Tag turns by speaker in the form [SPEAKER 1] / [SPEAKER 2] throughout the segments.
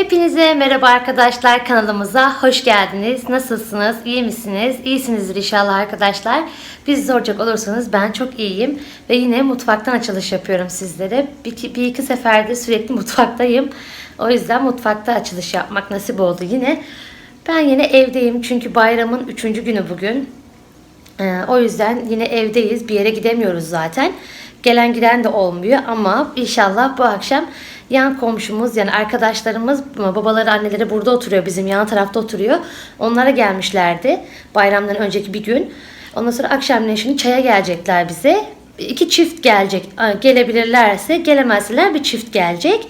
[SPEAKER 1] Hepinize merhaba arkadaşlar kanalımıza hoş geldiniz. Nasılsınız? İyi misiniz? İyisinizdir inşallah arkadaşlar. Bizi soracak olursanız ben çok iyiyim. Ve yine mutfaktan açılış yapıyorum sizlere. Bir, bir iki seferde sürekli mutfaktayım. O yüzden mutfakta açılış yapmak nasip oldu yine. Ben yine evdeyim çünkü bayramın üçüncü günü bugün. Ee, o yüzden yine evdeyiz. Bir yere gidemiyoruz zaten. Gelen giden de olmuyor ama inşallah bu akşam yan komşumuz yani arkadaşlarımız babaları anneleri burada oturuyor bizim yan tarafta oturuyor. Onlara gelmişlerdi bayramdan önceki bir gün. Ondan sonra akşamleyin şimdi çaya gelecekler bize. İki çift gelecek. Gelebilirlerse gelemezseler bir çift gelecek.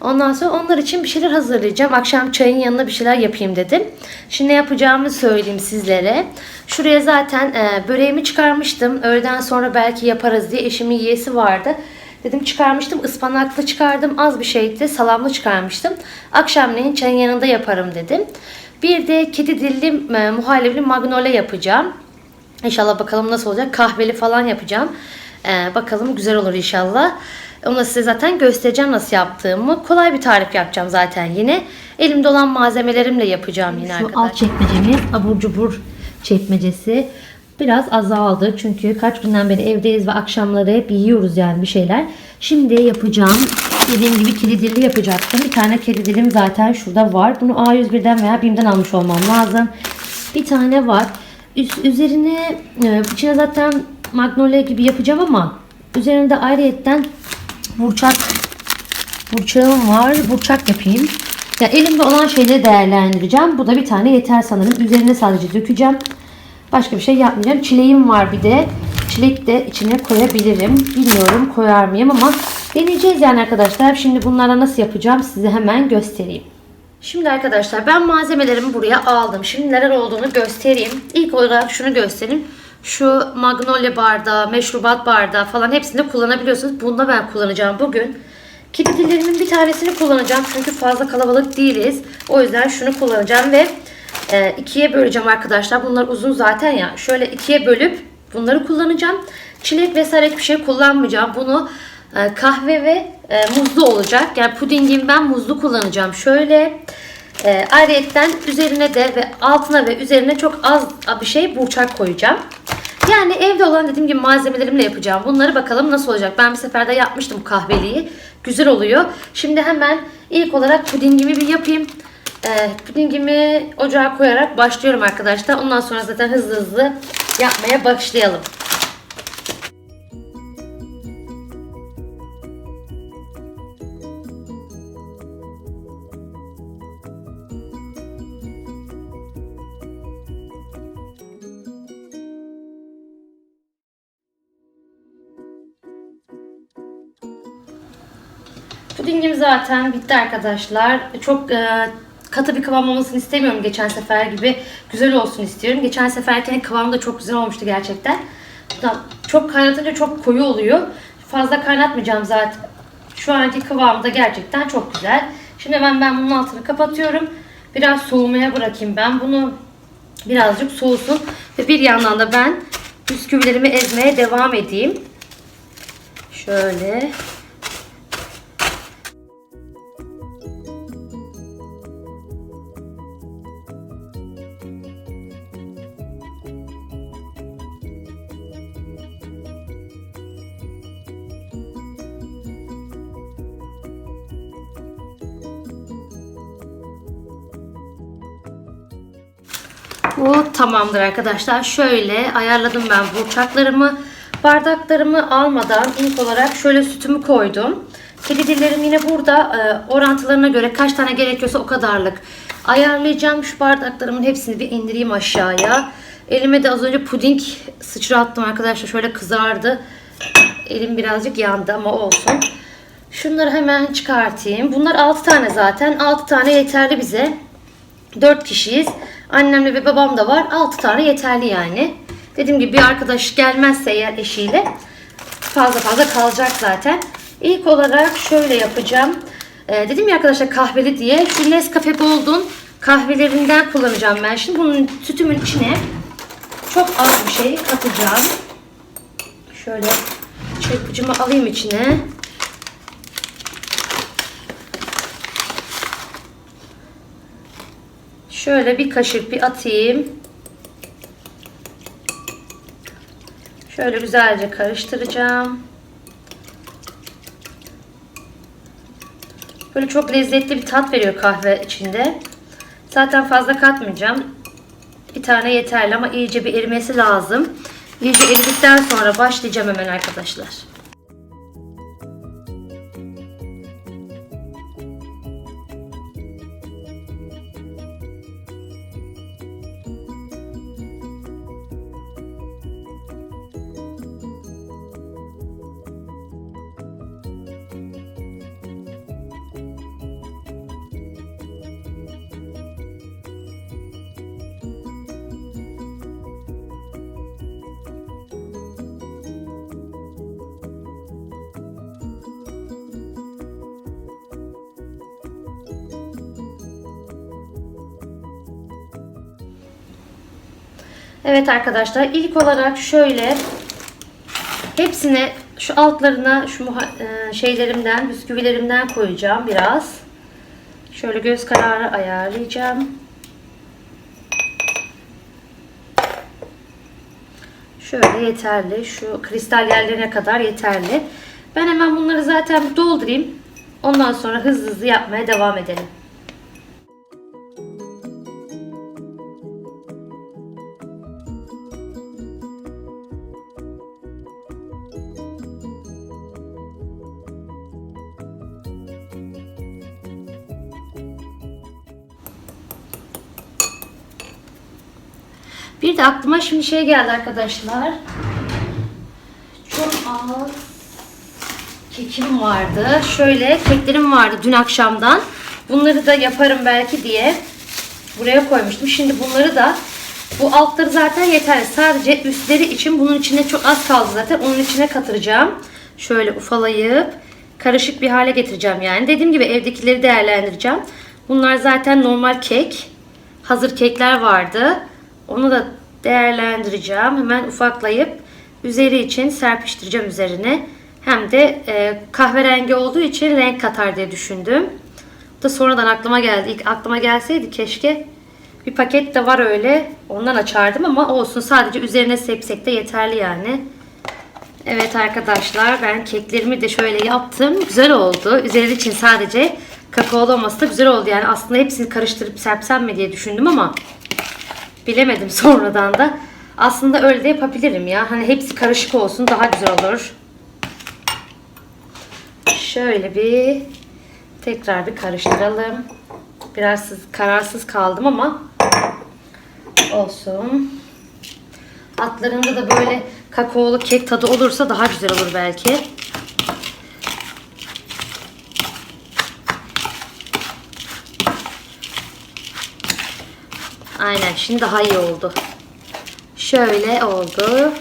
[SPEAKER 1] Ondan sonra onlar için bir şeyler hazırlayacağım. Akşam çayın yanına bir şeyler yapayım dedim. Şimdi ne yapacağımı söyleyeyim sizlere. Şuraya zaten e, böreğimi çıkarmıştım. Öğleden sonra belki yaparız diye eşimin yiyesi vardı. Dedim çıkarmıştım. ıspanaklı çıkardım. Az bir şeydi. Salamlı çıkarmıştım. Akşamleyin çayın yanında yaparım dedim. Bir de kedi dilli e, muhallebili magnolia yapacağım. İnşallah bakalım nasıl olacak. Kahveli falan yapacağım. Ee, bakalım güzel olur inşallah. Onu da size zaten göstereceğim nasıl yaptığımı. Kolay bir tarif yapacağım zaten yine. Elimde olan malzemelerimle yapacağım yine
[SPEAKER 2] Şu
[SPEAKER 1] arkadaşlar.
[SPEAKER 2] alt çekmecemiz abur cubur çekmecesi. Biraz azaldı çünkü kaç günden beri evdeyiz ve akşamları hep yiyoruz yani bir şeyler. Şimdi yapacağım. Dediğim gibi kedi dili yapacaktım. Bir tane kedi dilim zaten şurada var. Bunu A101'den veya BİM'den almış olmam lazım. Bir tane var. Üst, üzerine e, içine zaten magnolia gibi yapacağım ama üzerinde ayrıyetten burçak burçağım var. Burçak yapayım. Ya elimde olan şeyleri değerlendireceğim. Bu da bir tane yeter sanırım. Üzerine sadece dökeceğim. Başka bir şey yapmayacağım. Çileğim var bir de. Çilek de içine koyabilirim. Bilmiyorum koyar mıyım ama deneyeceğiz yani arkadaşlar. Şimdi bunlara nasıl yapacağım size hemen göstereyim.
[SPEAKER 1] Şimdi arkadaşlar ben malzemelerimi buraya aldım. Şimdi neler olduğunu göstereyim. İlk olarak şunu göstereyim. Şu magnolia bardağı, meşrubat bardağı falan hepsini kullanabiliyorsunuz. Bunda ben kullanacağım bugün. Kedi dillerimin bir tanesini kullanacağım. Çünkü fazla kalabalık değiliz. O yüzden şunu kullanacağım ve e, ikiye böleceğim arkadaşlar. Bunlar uzun zaten ya. Şöyle ikiye bölüp bunları kullanacağım. Çilek vesaire hiçbir şey kullanmayacağım. Bunu e, kahve ve e, muzlu olacak. Yani pudingim ben muzlu kullanacağım. Şöyle e, ayrıyetten üzerine de ve altına ve üzerine çok az bir şey burçak koyacağım. Yani evde olan dediğim gibi malzemelerimle yapacağım. Bunları bakalım nasıl olacak. Ben bir seferde yapmıştım kahveliği. Güzel oluyor. Şimdi hemen ilk olarak pudingimi bir yapayım. Ee, pudingimi ocağa koyarak başlıyorum arkadaşlar. Ondan sonra zaten hızlı hızlı yapmaya başlayalım. Pudingim zaten bitti arkadaşlar. Çok e, katı bir kıvam olmasını istemiyorum geçen sefer gibi. Güzel olsun istiyorum. Geçen seferkinin kıvamı da çok güzel olmuştu gerçekten. Çok kaynatınca çok koyu oluyor. Fazla kaynatmayacağım zaten. Şu anki kıvamı da gerçekten çok güzel. Şimdi hemen ben bunun altını kapatıyorum. Biraz soğumaya bırakayım ben bunu. Birazcık soğusun. Ve bir yandan da ben bisküvilerimi ezmeye devam edeyim. Şöyle. Bu tamamdır arkadaşlar. Şöyle ayarladım ben burçaklarımı. Bardaklarımı almadan ilk olarak şöyle sütümü koydum. Kedi yine burada e, orantılarına göre kaç tane gerekiyorsa o kadarlık ayarlayacağım. Şu bardaklarımın hepsini bir indireyim aşağıya. Elime de az önce puding sıçrattım arkadaşlar. Şöyle kızardı. Elim birazcık yandı ama olsun. Şunları hemen çıkartayım. Bunlar 6 tane zaten. 6 tane yeterli bize. 4 kişiyiz. Annemle ve babam da var. 6 tane yeterli yani. Dediğim gibi bir arkadaş gelmezse eğer eşiyle fazla fazla kalacak zaten. İlk olarak şöyle yapacağım. Ee, dedim ya arkadaşlar kahveli diye. Şu Nescafe Gold'un kahvelerinden kullanacağım ben. Şimdi bunun sütümün içine çok az bir şey katacağım. Şöyle çırpıcımı alayım içine. Şöyle bir kaşık bir atayım. Şöyle güzelce karıştıracağım. Böyle çok lezzetli bir tat veriyor kahve içinde. Zaten fazla katmayacağım. Bir tane yeterli ama iyice bir erimesi lazım. İyice eridikten sonra başlayacağım hemen arkadaşlar. Evet arkadaşlar ilk olarak şöyle hepsine şu altlarına şu e, şeylerimden bisküvilerimden koyacağım biraz. Şöyle göz kararı ayarlayacağım. Şöyle yeterli. Şu kristal yerlerine kadar yeterli. Ben hemen bunları zaten doldurayım. Ondan sonra hızlı hızlı yapmaya devam edelim. De aklıma şimdi şey geldi arkadaşlar. Çok az kekim vardı. Şöyle keklerim vardı dün akşamdan. Bunları da yaparım belki diye buraya koymuştum. Şimdi bunları da bu altları zaten yeterli. Sadece üstleri için bunun içinde çok az kaldı zaten. Onun içine katıracağım. Şöyle ufalayıp karışık bir hale getireceğim yani. Dediğim gibi evdekileri değerlendireceğim. Bunlar zaten normal kek. Hazır kekler vardı. Onu da değerlendireceğim. Hemen ufaklayıp üzeri için serpiştireceğim üzerine. Hem de e, kahverengi olduğu için renk katar diye düşündüm. Bu da sonradan aklıma geldi. İlk aklıma gelseydi keşke bir paket de var öyle. Ondan açardım ama olsun. Sadece üzerine sepsek de yeterli yani. Evet arkadaşlar ben keklerimi de şöyle yaptım. Güzel oldu. Üzeri için sadece kakaolu olması da güzel oldu. Yani aslında hepsini karıştırıp serpsem mi diye düşündüm ama bilemedim sonradan da. Aslında öyle de yapabilirim ya. Hani hepsi karışık olsun daha güzel olur. Şöyle bir tekrar bir karıştıralım. Biraz kararsız kaldım ama olsun. Altlarında da böyle kakaolu kek tadı olursa daha güzel olur belki. Aynen şimdi daha iyi oldu. Şöyle oldu.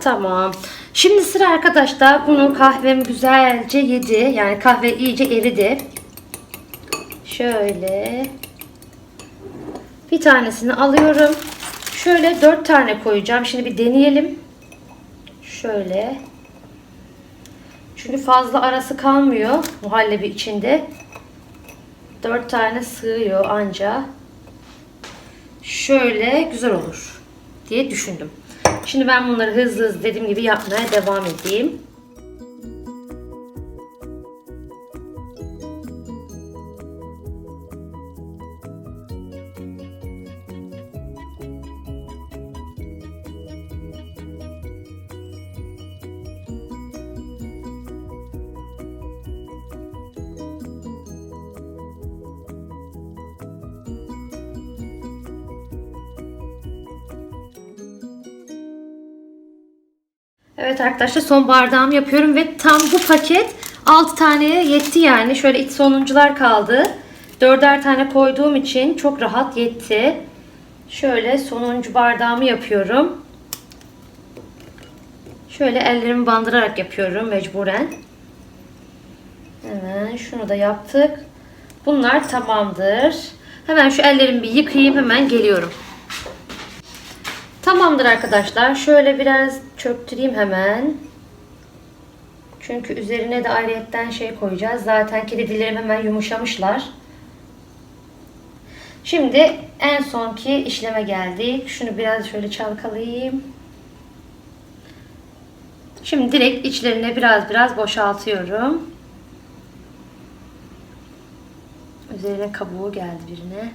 [SPEAKER 1] Tamam. Şimdi sıra arkadaşlar bunu kahvem güzelce yedi. Yani kahve iyice eridi. Şöyle bir tanesini alıyorum. Şöyle dört tane koyacağım. Şimdi bir deneyelim. Şöyle. Çünkü fazla arası kalmıyor muhallebi içinde. Dört tane sığıyor anca. Şöyle güzel olur diye düşündüm. Şimdi ben bunları hızlı hızlı dediğim gibi yapmaya devam edeyim. Evet arkadaşlar son bardağımı yapıyorum ve tam bu paket 6 taneye yetti yani. Şöyle iç sonuncular kaldı. 4'er tane koyduğum için çok rahat yetti. Şöyle sonuncu bardağımı yapıyorum. Şöyle ellerimi bandırarak yapıyorum mecburen. Hemen şunu da yaptık. Bunlar tamamdır. Hemen şu ellerimi bir yıkayayım hemen geliyorum. Tamamdır arkadaşlar. Şöyle biraz çöktüreyim hemen. Çünkü üzerine de ayrıyetten şey koyacağız. Zaten kedilerim hemen yumuşamışlar. Şimdi en sonki işleme geldik. Şunu biraz şöyle çalkalayayım. Şimdi direkt içlerine biraz biraz boşaltıyorum. Üzerine kabuğu geldi birine.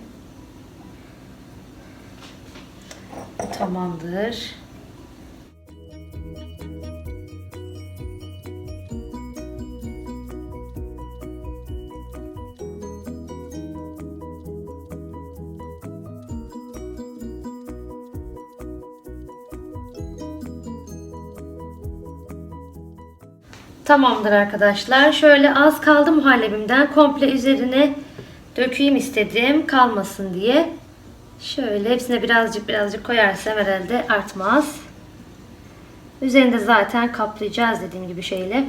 [SPEAKER 1] Tamamdır. Tamamdır arkadaşlar. Şöyle az kaldı muhallebimden. Komple üzerine dökeyim istedim. Kalmasın diye. Şöyle hepsine birazcık birazcık koyarsam herhalde artmaz. Üzerinde zaten kaplayacağız dediğim gibi şeyle.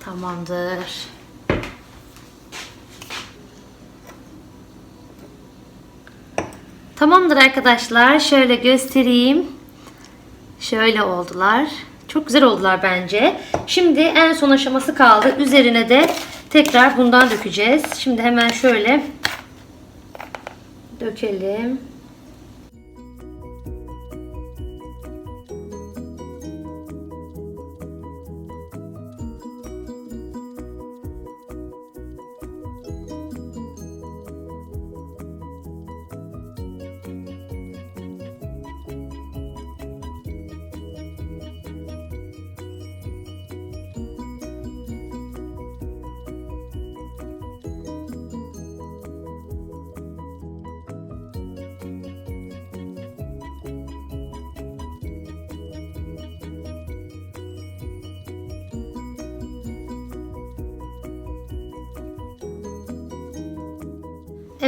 [SPEAKER 1] Tamamdır. Tamamdır arkadaşlar. Şöyle göstereyim. Şöyle oldular. Çok güzel oldular bence. Şimdi en son aşaması kaldı. Üzerine de tekrar bundan dökeceğiz. Şimdi hemen şöyle dökelim.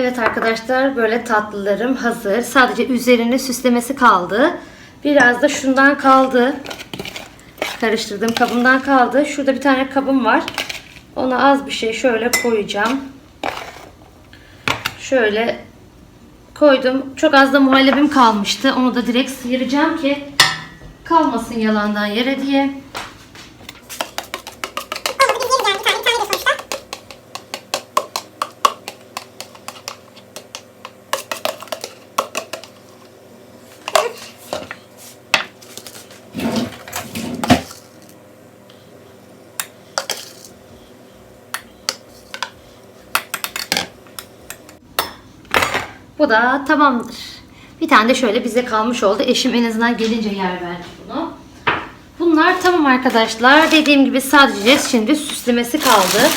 [SPEAKER 1] Evet arkadaşlar böyle tatlılarım hazır. Sadece üzerine süslemesi kaldı. Biraz da şundan kaldı. Karıştırdığım kabımdan kaldı. Şurada bir tane kabım var. Ona az bir şey şöyle koyacağım. Şöyle koydum. Çok az da muhallebim kalmıştı. Onu da direkt sıyıracağım ki kalmasın yalandan yere diye. Bu da tamamdır. Bir tane de şöyle bize kalmış oldu. Eşim en azından gelince yer verdi bunu. Bunlar tamam arkadaşlar. Dediğim gibi sadece şimdi süslemesi kaldı.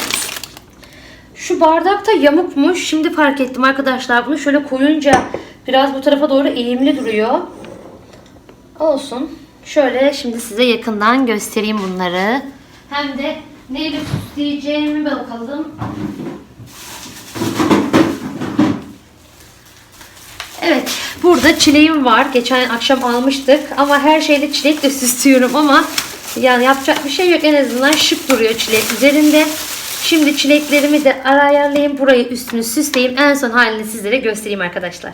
[SPEAKER 1] Şu bardak da yamukmuş. Şimdi fark ettim arkadaşlar. Bunu şöyle koyunca biraz bu tarafa doğru eğimli duruyor. Olsun. Şöyle şimdi size yakından göstereyim bunları. Hem de neyle süsleyeceğimi bakalım. Evet, burada çileğim var. Geçen akşam almıştık ama her şeyle çilekle süslüyorum ama yani yapacak bir şey yok. En azından şık duruyor çilek üzerinde. Şimdi çileklerimi de ayarlayayım. Burayı üstünü süsleyeyim. En son halini sizlere göstereyim arkadaşlar.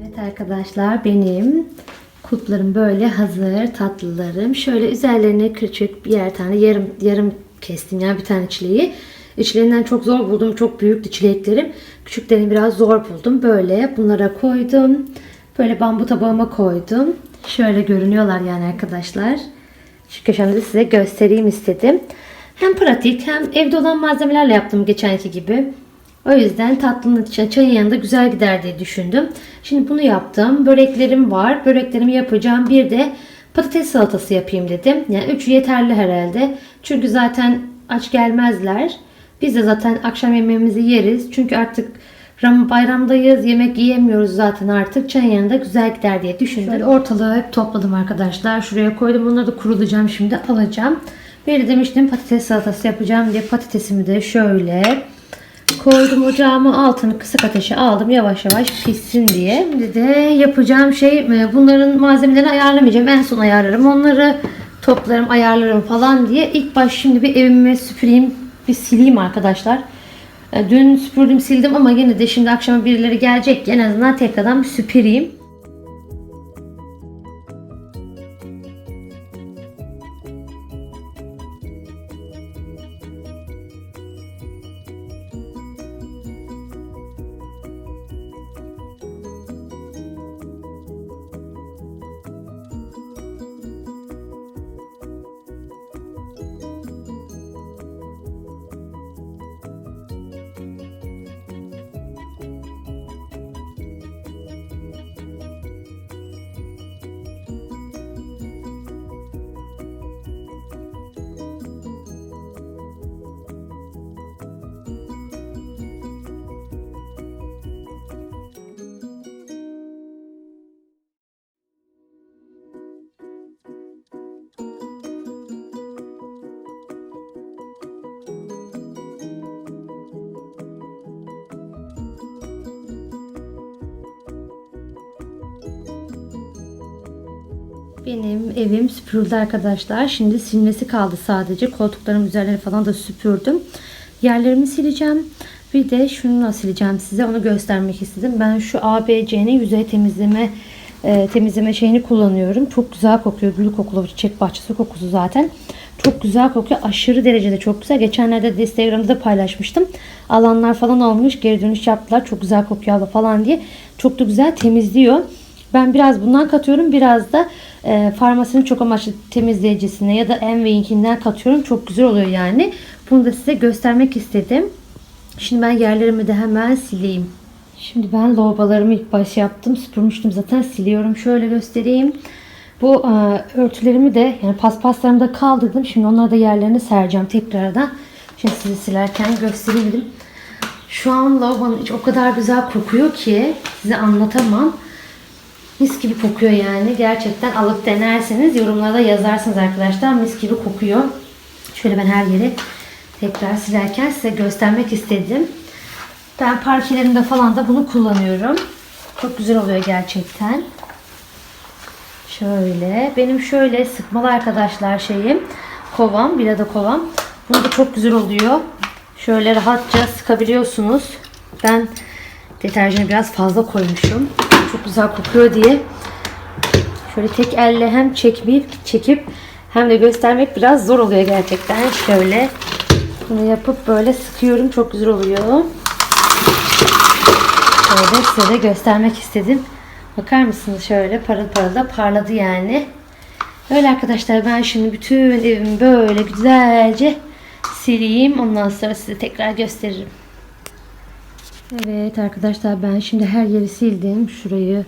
[SPEAKER 1] Evet arkadaşlar benim kutlarım böyle hazır tatlılarım. Şöyle üzerlerine küçük birer tane yarım yarım kestim yani bir tane çileği. İçlerinden çok zor buldum. Çok büyüktü çileklerim. Küçüklerini biraz zor buldum. Böyle bunlara koydum. Böyle bambu tabağıma koydum. Şöyle görünüyorlar yani arkadaşlar. Şu köşemde size göstereyim istedim. Hem pratik hem evde olan malzemelerle yaptım geçenki gibi. O yüzden tatlının içine çayın yanında güzel gider diye düşündüm. Şimdi bunu yaptım. Böreklerim var. Böreklerimi yapacağım. Bir de patates salatası yapayım dedim. Yani üçü yeterli herhalde. Çünkü zaten aç gelmezler. Biz de zaten akşam yemeğimizi yeriz. Çünkü artık
[SPEAKER 2] Ram bayramdayız. Yemek yiyemiyoruz zaten artık. Çayın yanında güzel gider diye düşündüm. Şöyle ortalığı hep topladım arkadaşlar. Şuraya koydum. Bunları da kurulayacağım şimdi. Alacağım. Bir de demiştim patates salatası yapacağım diye patatesimi de şöyle koydum ocağıma altını kısık ateşe aldım yavaş yavaş pişsin diye. Şimdi de yapacağım şey e, bunların malzemelerini ayarlamayacağım. En son ayarlarım onları toplarım ayarlarım falan diye. İlk baş şimdi bir evimi süpüreyim bir sileyim arkadaşlar. E, Dün süpürdüm sildim ama yine de şimdi akşama birileri gelecek en azından tekrardan bir süpüreyim. Benim evim süpürüldü arkadaşlar. Şimdi silmesi kaldı sadece. Koltuklarım üzerleri falan da süpürdüm. Yerlerimi sileceğim. Bir de şunu sileceğim size. Onu göstermek istedim. Ben şu ABC'nin yüzey temizleme e, temizleme şeyini kullanıyorum. Çok güzel kokuyor. Gül kokulu çiçek bahçesi kokusu zaten. Çok güzel kokuyor. Aşırı derecede çok güzel. Geçenlerde de Instagram'da da paylaşmıştım. Alanlar falan olmuş. Geri dönüş yaptılar. Çok güzel kokuyor falan diye. Çok da güzel temizliyor. Ben biraz bundan katıyorum. Biraz da e, farmasinin çok amaçlı temizleyicisine ya da Envey'inkinden katıyorum. Çok güzel oluyor yani. Bunu da size göstermek istedim. Şimdi ben yerlerimi de hemen sileyim. Şimdi ben lavabolarımı ilk baş yaptım. Süpürmüştüm zaten. Siliyorum. Şöyle göstereyim. Bu e, örtülerimi de yani paspaslarımı da kaldırdım. Şimdi onları da yerlerine sereceğim tekrardan. Şimdi sizi silerken göstereyim. Şu an lavabonun içi o kadar güzel kokuyor ki size anlatamam. Mis gibi kokuyor yani. Gerçekten alıp denerseniz yorumlarda yazarsınız arkadaşlar. Mis gibi kokuyor. Şöyle ben her yeri tekrar silerken size göstermek istedim. Ben parkelerimde falan da bunu kullanıyorum. Çok güzel oluyor gerçekten. Şöyle. Benim şöyle sıkmalı arkadaşlar şeyim. Kovam. Bir de kovam. Bunu da çok güzel oluyor. Şöyle rahatça sıkabiliyorsunuz. Ben deterjanı biraz fazla koymuşum. Çok güzel kokuyor diye. Şöyle tek elle hem çekmeyip çekip hem de göstermek biraz zor oluyor gerçekten. Şöyle bunu yapıp böyle sıkıyorum. Çok güzel oluyor. Şöyle size de göstermek istedim. Bakar mısınız şöyle parıl parıl da parladı yani. Öyle arkadaşlar ben şimdi bütün evimi böyle güzelce sileyim. Ondan sonra size tekrar gösteririm. Evet arkadaşlar ben şimdi her yeri sildim. Şurayı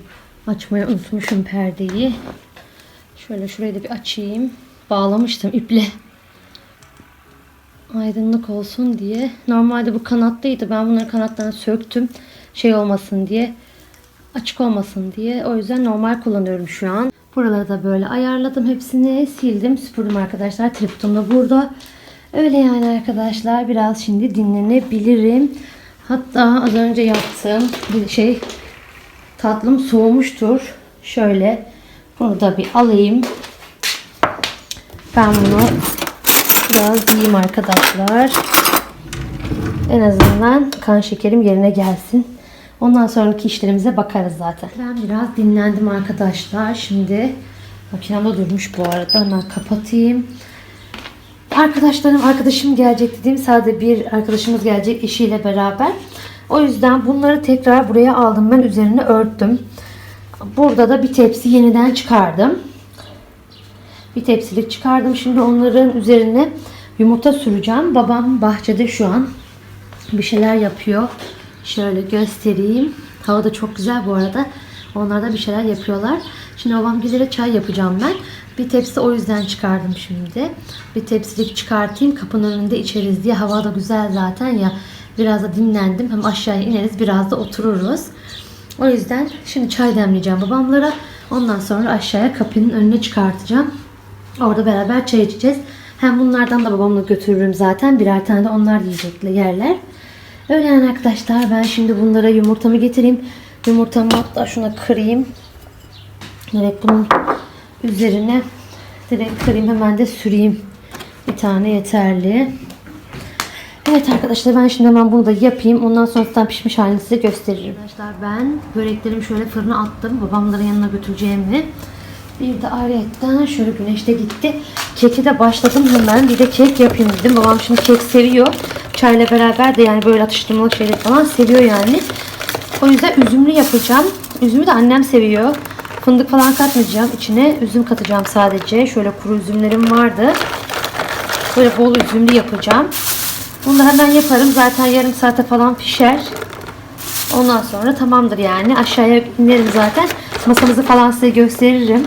[SPEAKER 2] açmayı unutmuşum perdeyi. Şöyle şurayı da bir açayım. Bağlamıştım iple. Aydınlık olsun diye. Normalde bu kanatlıydı. Ben bunları kanatlarını söktüm. Şey olmasın diye. Açık olmasın diye. O yüzden normal kullanıyorum şu an. Buraları da böyle ayarladım. Hepsini sildim. Süpürdüm arkadaşlar. Tripodum da burada. Öyle yani arkadaşlar. Biraz şimdi dinlenebilirim. Hatta az önce yaptığım bir şey tatlım soğumuştur. Şöyle bunu da bir alayım. Ben bunu biraz yiyeyim arkadaşlar. En azından kan şekerim yerine gelsin. Ondan sonraki işlerimize bakarız zaten. Ben biraz dinlendim arkadaşlar. Şimdi makinem de durmuş bu arada. Hemen kapatayım. Arkadaşlarım, arkadaşım gelecek dediğim sadece bir arkadaşımız gelecek eşiyle beraber. O yüzden bunları tekrar buraya aldım. Ben üzerine örttüm. Burada da bir tepsi yeniden çıkardım. Bir tepsilik çıkardım. Şimdi onların üzerine yumurta süreceğim. Babam bahçede şu an bir şeyler yapıyor. Şöyle göstereyim. Hava da çok güzel bu arada. Onlar da bir şeyler yapıyorlar. Şimdi babam gidere çay yapacağım ben. Bir tepsi o yüzden çıkardım şimdi. Bir tepsilik çıkartayım. Kapının önünde içeriz diye. Hava da güzel zaten ya. Biraz da dinlendim. Hem aşağıya ineriz biraz da otururuz. O yüzden şimdi çay demleyeceğim babamlara. Ondan sonra aşağıya kapının önüne çıkartacağım. Orada beraber çay içeceğiz. Hem bunlardan da babamla götürürüm zaten. Birer tane de onlar yiyecekler yerler. Öyle yani arkadaşlar ben şimdi bunlara yumurtamı getireyim. Yumurtamı hatta şuna kırayım. Direkt bunun üzerine direkt kırayım hemen de süreyim. Bir tane yeterli. Evet arkadaşlar ben şimdi hemen bunu da yapayım. Ondan sonra zaten pişmiş halini size gösteririm. Arkadaşlar ben böreklerimi şöyle fırına attım. Babamların yanına götüreceğimi. Bir de ayrıyetten şöyle güneşte gitti. Keki de başladım hemen. Bir de kek yapayım dedim. Babam şimdi kek seviyor. Çayla beraber de yani böyle atıştırmalık şeyler falan seviyor yani. O yüzden üzümlü yapacağım. Üzümü de annem seviyor. Fındık falan katmayacağım. İçine üzüm katacağım sadece. Şöyle kuru üzümlerim vardı. Böyle bol üzümlü yapacağım. Bunu da hemen yaparım. Zaten yarım saate falan pişer. Ondan sonra tamamdır yani. Aşağıya inerim zaten. Masamızı falan size gösteririm.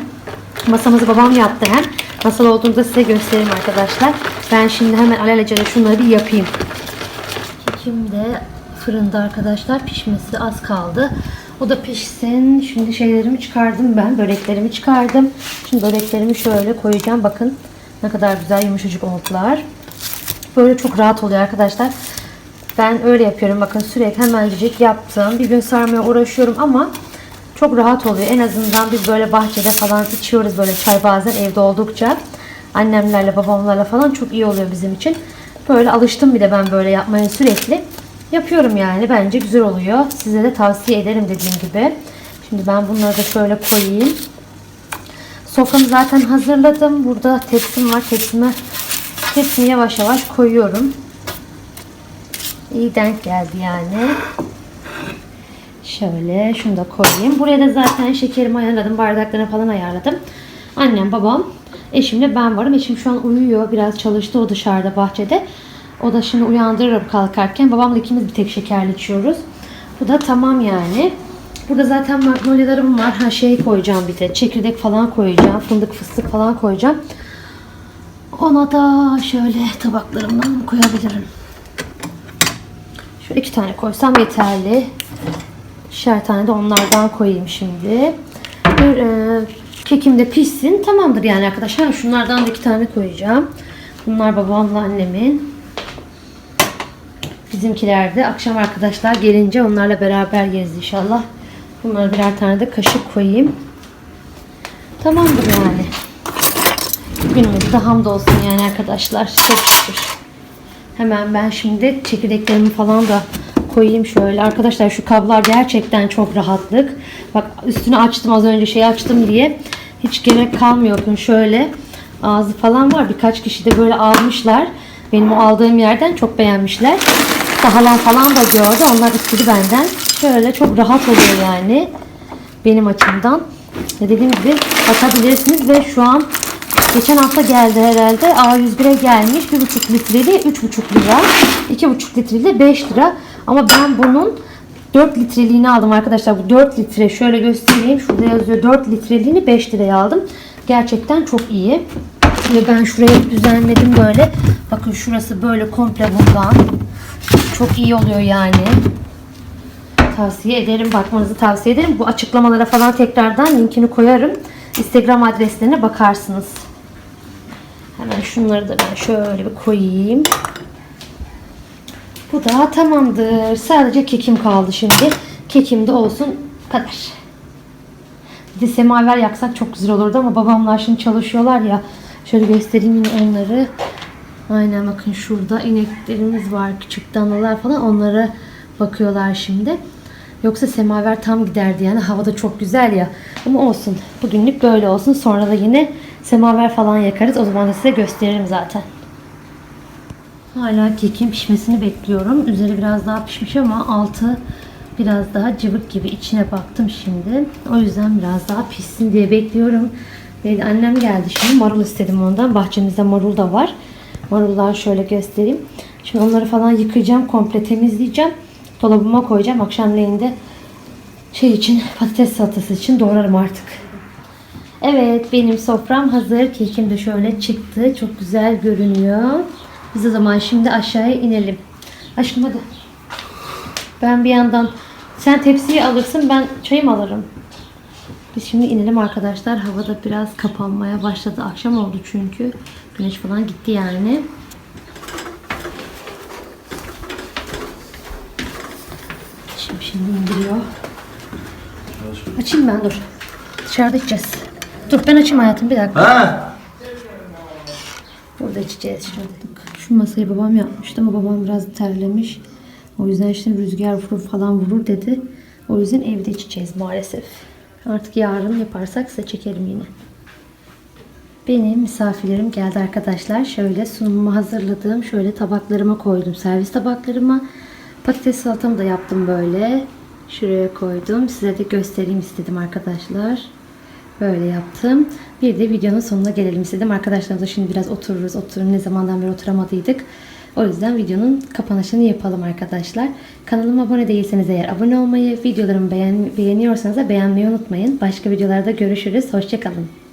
[SPEAKER 2] Masamızı babam yaptı hem. Nasıl olduğunu size göstereyim arkadaşlar. Ben şimdi hemen alelacele şunları bir yapayım. Kekim de fırında arkadaşlar. Pişmesi az kaldı. O da pişsin. Şimdi şeylerimi çıkardım ben. Böreklerimi çıkardım. Şimdi böreklerimi şöyle koyacağım. Bakın ne kadar güzel yumuşacık oldular. Böyle çok rahat oluyor arkadaşlar. Ben öyle yapıyorum. Bakın sürekli hemencik yaptım. Bir gün sarmaya uğraşıyorum ama çok rahat oluyor. En azından biz böyle bahçede falan içiyoruz böyle çay bazen evde oldukça. Annemlerle babamlarla falan çok iyi oluyor bizim için. Böyle alıştım bir de ben böyle yapmaya sürekli. Yapıyorum yani. Bence güzel oluyor. Size de tavsiye ederim dediğim gibi. Şimdi ben bunları da şöyle koyayım. Soframı zaten hazırladım. Burada tepsim var. Tepsime hepsini yavaş yavaş koyuyorum. İyi denk geldi yani. Şöyle şunu da koyayım. Buraya da zaten şekerimi ayarladım. Bardaklarını falan ayarladım. Annem, babam, eşimle ben varım. Eşim şu an uyuyor. Biraz çalıştı o dışarıda bahçede. O da şimdi uyandırırım kalkarken. Babamla ikimiz bir tek şekerli içiyoruz. Bu da tamam yani. Burada zaten magnolyalarım var. Ha şey koyacağım bir de. Çekirdek falan koyacağım. Fındık fıstık falan koyacağım. Ona da şöyle tabaklarımdan koyabilirim. Şöyle iki tane koysam yeterli. İkişer tane de onlardan koyayım şimdi. Bir, e, kekim de pişsin. Tamamdır yani arkadaşlar. Şunlardan da iki tane koyacağım. Bunlar babamla annemin. Bizimkiler de akşam arkadaşlar gelince onlarla beraber yeriz inşallah. Bunlara birer tane de kaşık koyayım. Tamamdır yani. Günümüzde de hamdolsun yani arkadaşlar. Çok şükür. Hemen ben şimdi çekirdeklerimi falan da koyayım şöyle. Arkadaşlar şu kablar gerçekten çok rahatlık. Bak üstünü açtım az önce şey açtım diye. Hiç gerek kalmıyor. Bakın şöyle ağzı falan var. Birkaç kişi de böyle almışlar. Benim o aldığım yerden çok beğenmişler. Sahalar falan da gördü. Onlar istedi benden. Şöyle çok rahat oluyor yani. Benim açımdan. Dediğim gibi bakabilirsiniz ve şu an Geçen hafta geldi herhalde. A101'e gelmiş. 1,5 litreli 3,5 lira. 2,5 litreli 5 lira. Ama ben bunun 4 litreliğini aldım arkadaşlar. Bu 4 litre. Şöyle göstereyim. Şurada yazıyor 4 litreliğini 5 liraya aldım. Gerçekten çok iyi. Ve ben şuraya düzenledim böyle. Bakın şurası böyle komple bundan. Çok iyi oluyor yani. Tavsiye ederim. Bakmanızı tavsiye ederim. Bu açıklamalara falan tekrardan linkini koyarım. Instagram adreslerine bakarsınız. Hemen şunları da ben şöyle bir koyayım. Bu da tamamdır. Sadece kekim kaldı şimdi. Kekim de olsun. Kadar. Bir de semaver yaksak çok güzel olurdu ama babamlar şimdi çalışıyorlar ya. Şöyle göstereyim yine onları. Aynen bakın şurada ineklerimiz var. Küçük danalar falan. Onlara bakıyorlar şimdi. Yoksa semaver tam giderdi yani. Hava da çok güzel ya. Ama olsun. Bugünlük böyle olsun. Sonra da yine semaver falan yakarız. O zaman da size gösteririm zaten. Hala kekin pişmesini bekliyorum. Üzeri biraz daha pişmiş ama altı biraz daha cıvık gibi. içine baktım şimdi. O yüzden biraz daha pişsin diye bekliyorum. Annem geldi şimdi. Marul istedim ondan. Bahçemizde marul da var. Marullar şöyle göstereyim. Şimdi onları falan yıkayacağım. Komple temizleyeceğim. Dolabıma koyacağım. Akşamleyin de şey için patates salatası için doğrarım artık. Evet benim sofram hazır. Kekim de şöyle çıktı. Çok güzel görünüyor. Biz o zaman şimdi aşağıya inelim. Aşkım hadi. Ben bir yandan sen tepsiyi alırsın ben çayım alırım. Biz şimdi inelim arkadaşlar. Havada biraz kapanmaya başladı. Akşam oldu çünkü. Güneş falan gitti yani. Şimdi şimdi indiriyor. Açayım ben dur. Dışarıda içeceğiz. Dur ben açayım hayatım bir dakika.
[SPEAKER 3] Ha?
[SPEAKER 2] Burada içeceğiz şimdi. Şu masayı babam yapmıştı ama babam biraz terlemiş. O yüzden şimdi rüzgar vurur falan vurur dedi. O yüzden evde içeceğiz maalesef. Artık yarın yaparsak size çekerim yine. Benim misafirlerim geldi arkadaşlar. Şöyle sunumumu hazırladım. Şöyle tabaklarıma koydum. Servis tabaklarıma. Patates salatamı da yaptım böyle. Şuraya koydum. Size de göstereyim istedim arkadaşlar. Böyle yaptım. Bir de videonun sonuna gelelim istedim. Arkadaşlarımızla şimdi biraz otururuz. Oturun ne zamandan beri oturamadıydık. O yüzden videonun kapanışını yapalım arkadaşlar. Kanalıma abone değilseniz eğer abone olmayı, videolarımı beğen beğeniyorsanız da beğenmeyi unutmayın. Başka videolarda görüşürüz. Hoşçakalın.